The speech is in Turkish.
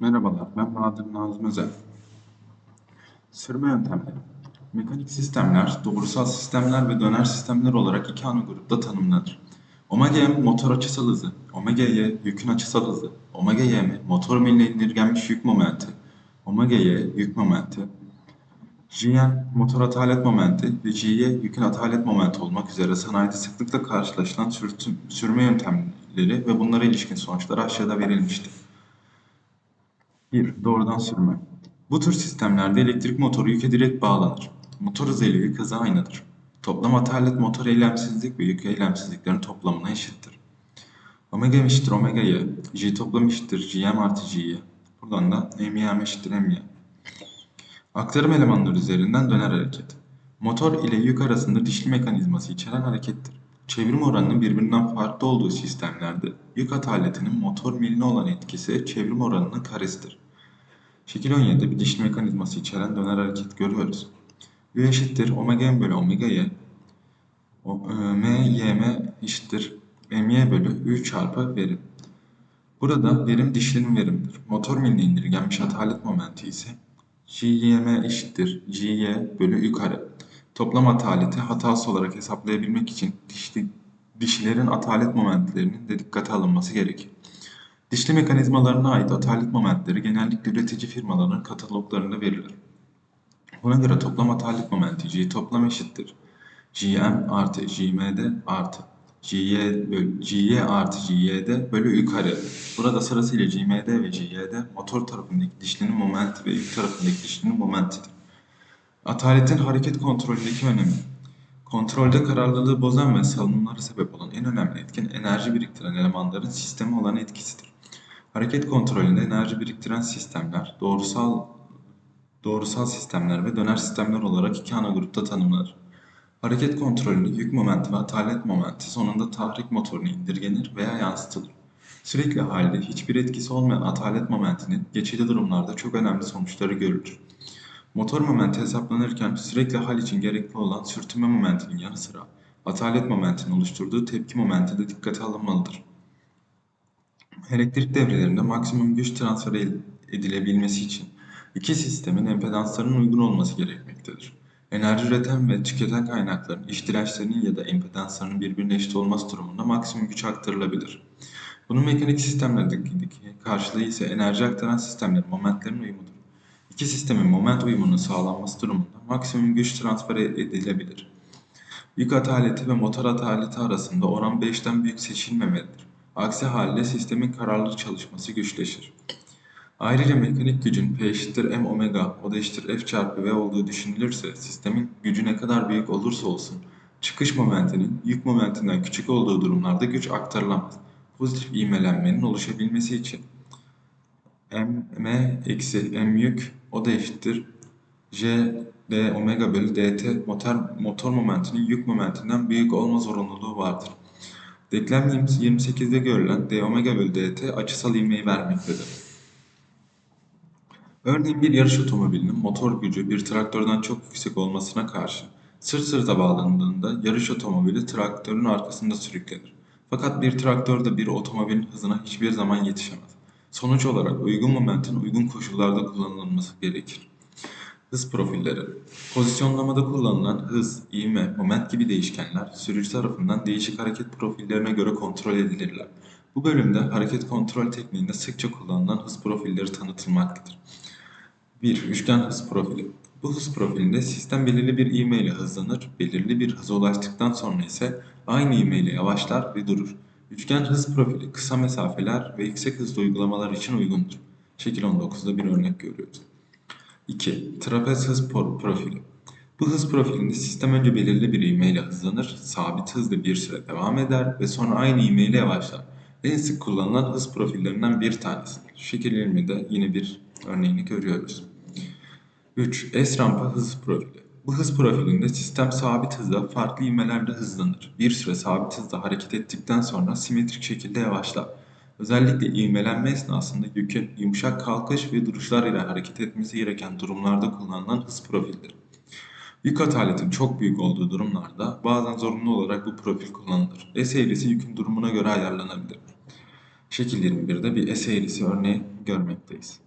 Merhabalar, ben Bahadır Nazım Özel. Sürme yöntemleri. Mekanik sistemler, doğrusal sistemler ve döner sistemler olarak iki ana grupta tanımlanır. Omega M motor açısal hızı, omega Y yükün açısal hızı, omega Y motor miline indirgenmiş yük momenti, omega Y yük momenti, Gn motor atalet momenti ve Gy yükün atalet momenti olmak üzere sanayide sıklıkla karşılaşılan sürtüm, sürme yöntemleri ve bunlara ilişkin sonuçlar aşağıda verilmiştir. 1. Doğrudan sürme. Bu tür sistemlerde elektrik motoru yüke direkt bağlanır. Motor hızı ile yük hızı aynıdır. Toplam atalet motor eylemsizlik ve yük eylemsizliklerin toplamına eşittir. Omega eşittir omega y, G toplam eşittir Gm artı Gy. Buradan da M eşittir My. Aktarım elemanları üzerinden döner hareket. Motor ile yük arasında dişli mekanizması içeren harekettir. Çevrim oranının birbirinden farklı olduğu sistemlerde yük ataletinin motor miline olan etkisi çevrim oranının karesidir. Şekil 17'de bir dişli mekanizması içeren döner hareket görüyoruz. U eşittir omega m bölü omega y. O, e, m, y, m eşittir my bölü u çarpı verim. Burada verim dişlinin verimidir. Motor miline indirgenmiş atalet momenti ise Gym eşittir Gy bölü U kare. Toplam ataleti hatası olarak hesaplayabilmek için dişli, dişilerin atalet momentlerinin de dikkate alınması gerekir. Dişli mekanizmalarına ait atalet momentleri genellikle üretici firmaların kataloglarında verilir. Buna göre toplam atalet momenti G toplam eşittir. Gm artı Gm'd artı Gy bölü Gy artı Gy'd bölü U kare. Burada sırasıyla Gmd ve Gy'd motor tarafındaki dişlinin momenti ve yük tarafındaki dişlinin momentidir. Ataletin hareket kontrolündeki önemi. Kontrolde kararlılığı bozan ve salınımlara sebep olan en önemli etken enerji biriktiren elemanların sisteme olan etkisidir. Hareket kontrolünde enerji biriktiren sistemler, doğrusal doğrusal sistemler ve döner sistemler olarak iki ana grupta tanımlanır. Hareket kontrolünde yük momenti ve atalet momenti sonunda tahrik motoruna indirgenir veya yansıtılır. Sürekli halde hiçbir etkisi olmayan atalet momentinin geçici durumlarda çok önemli sonuçları görülür. Motor momenti hesaplanırken sürekli hal için gerekli olan sürtünme momentinin yanı sıra atalet momentinin oluşturduğu tepki momenti de dikkate alınmalıdır. Elektrik devrelerinde maksimum güç transfer edilebilmesi için iki sistemin empedanslarının uygun olması gerekmektedir. Enerji üreten ve tüketen kaynakların dirençlerinin ya da empedanslarının birbirine eşit olması durumunda maksimum güç aktarılabilir. Bunun mekanik sistemlerdeki karşılığı ise enerji aktaran sistemlerin momentlerin uyumudur. İki sistemin moment uyumunun sağlanması durumunda maksimum güç transfer edilebilir. Yük ataleti ve motor ataleti arasında oran 5'ten büyük seçilmemelidir. Aksi halde sistemin kararlı çalışması güçleşir. Ayrıca mekanik gücün P eşittir M omega, o da eşittir F çarpı V olduğu düşünülürse sistemin gücü ne kadar büyük olursa olsun çıkış momentinin yük momentinden küçük olduğu durumlarda güç aktarılamaz. Pozitif ivmelenmenin oluşabilmesi için M, M eksi M yük o da eşittir J d omega bölü dt motor, motor momentinin yük momentinden büyük olma zorunluluğu vardır. Denklem 28'de görülen d omega bölü dt açısal ivmeyi vermektedir. Örneğin bir yarış otomobilinin motor gücü bir traktörden çok yüksek olmasına karşı sırt sırta bağlandığında yarış otomobili traktörün arkasında sürüklenir. Fakat bir traktör de bir otomobilin hızına hiçbir zaman yetişemez. Sonuç olarak uygun momentin uygun koşullarda kullanılması gerekir. Hız profilleri Pozisyonlamada kullanılan hız, ivme, moment gibi değişkenler sürücü tarafından değişik hareket profillerine göre kontrol edilirler. Bu bölümde hareket kontrol tekniğinde sıkça kullanılan hız profilleri tanıtılmaktadır. 1. Üçgen hız profili. Bu hız profilinde sistem belirli bir ivme ile hızlanır, belirli bir hıza ulaştıktan sonra ise aynı ivme ile yavaşlar ve durur. Üçgen hız profili kısa mesafeler ve yüksek hızlı uygulamalar için uygundur. Şekil 19'da bir örnek görüyoruz. 2. Trapez hız profili. Bu hız profilinde sistem önce belirli bir ivme ile hızlanır, sabit hızla bir süre devam eder ve sonra aynı ivme ile yavaşlar. En sık kullanılan hız profillerinden bir tanesidir. Şekil 20'de yine bir örneğini görüyoruz. 3. S-rampa hız profili. Bu hız profilinde sistem sabit hızda farklı ivmelerde hızlanır. Bir süre sabit hızda hareket ettikten sonra simetrik şekilde yavaşlar. Özellikle ivmelenme esnasında yükün yumuşak kalkış ve duruşlar ile hareket etmesi gereken durumlarda kullanılan hız profildir. Yük ataletin çok büyük olduğu durumlarda bazen zorunlu olarak bu profil kullanılır. S eğrisi yükün durumuna göre ayarlanabilir. Şekil 21'de bir S eğrisi örneği görmekteyiz.